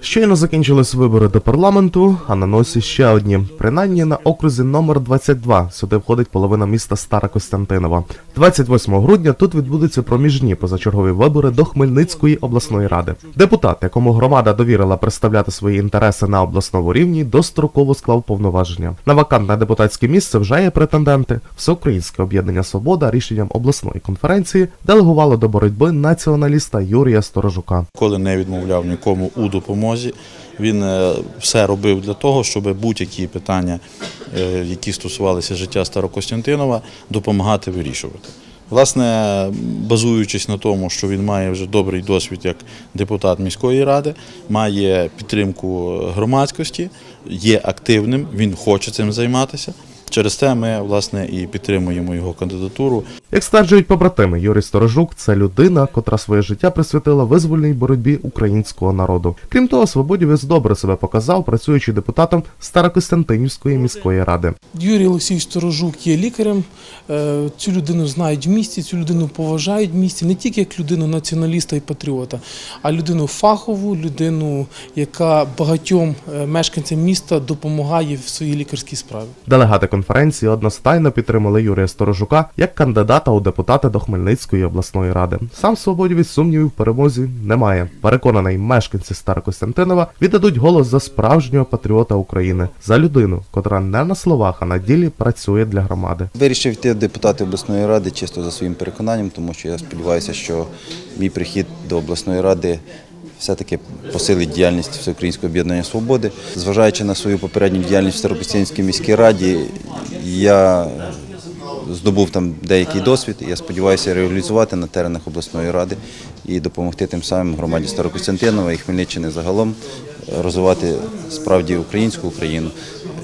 Щойно закінчились вибори до парламенту, а на носі ще одні. Принаймні на окрузі номер 22. Сюди входить половина міста Стара Костянтинова. 28 грудня тут відбудуться проміжні позачергові вибори до Хмельницької обласної ради. Депутат, якому громада довірила представляти свої інтереси на обласному рівні, достроково склав повноваження. На вакантне депутатське місце вже є претенденти. Всеукраїнське об'єднання Свобода рішенням обласної конференції делегувало до боротьби націоналіста Юрія Сторожука. Ніколи не відмовляв нікому у допомозі. Він е, все робив для того, щоб будь-які питання, е, які стосувалися життя Старокостянтинова, допомагати вирішувати. Власне, базуючись на тому, що він має вже добрий досвід як депутат міської ради, має підтримку громадськості, є активним, він хоче цим займатися. Через те ми власне і підтримуємо його кандидатуру. Як стверджують побратими, Юрій Сторожук це людина, котра своє життя присвятила визвольній боротьбі українського народу. Крім того, свободівець добре себе показав, працюючи депутатом Старокостянтинівської міської ради. Юрій Олексій Сторожук є лікарем. Е, Цю людину знають в місті, цю людину поважають в місті не тільки як людину націоналіста і патріота, а людину фахову, людину, яка багатьом е, мешканцям міста допомагає в своїй лікарській справі. Делегати конференції одностайно підтримали Юрія Сторожука як кандидата у депутати до Хмельницької обласної ради. Сам свободівець сумнівів в перемозі немає. Переконаний, мешканці Старокостянтинова віддадуть голос за справжнього патріота України, за людину, котра не на словах, а на ділі працює для громади. Вирішив йти депутати обласної ради чисто за своїм переконанням, тому що я сподіваюся, що мій прихід до обласної ради все-таки посилить діяльність Всеукраїнського об'єднання свободи. Зважаючи на свою попередню діяльність в Старокостянській міській раді, я здобув там деякий досвід. і Я сподіваюся реалізувати на теренах обласної ради і допомогти тим самим громаді Старокостянтинова і Хмельниччини загалом розвивати справді українську Україну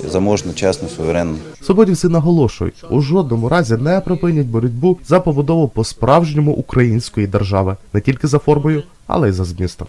заможну, чесну, суверенну. Свободівці наголошують, у жодному разі не припинять боротьбу за побудову по-справжньому української держави, не тільки за формою, але й за змістом.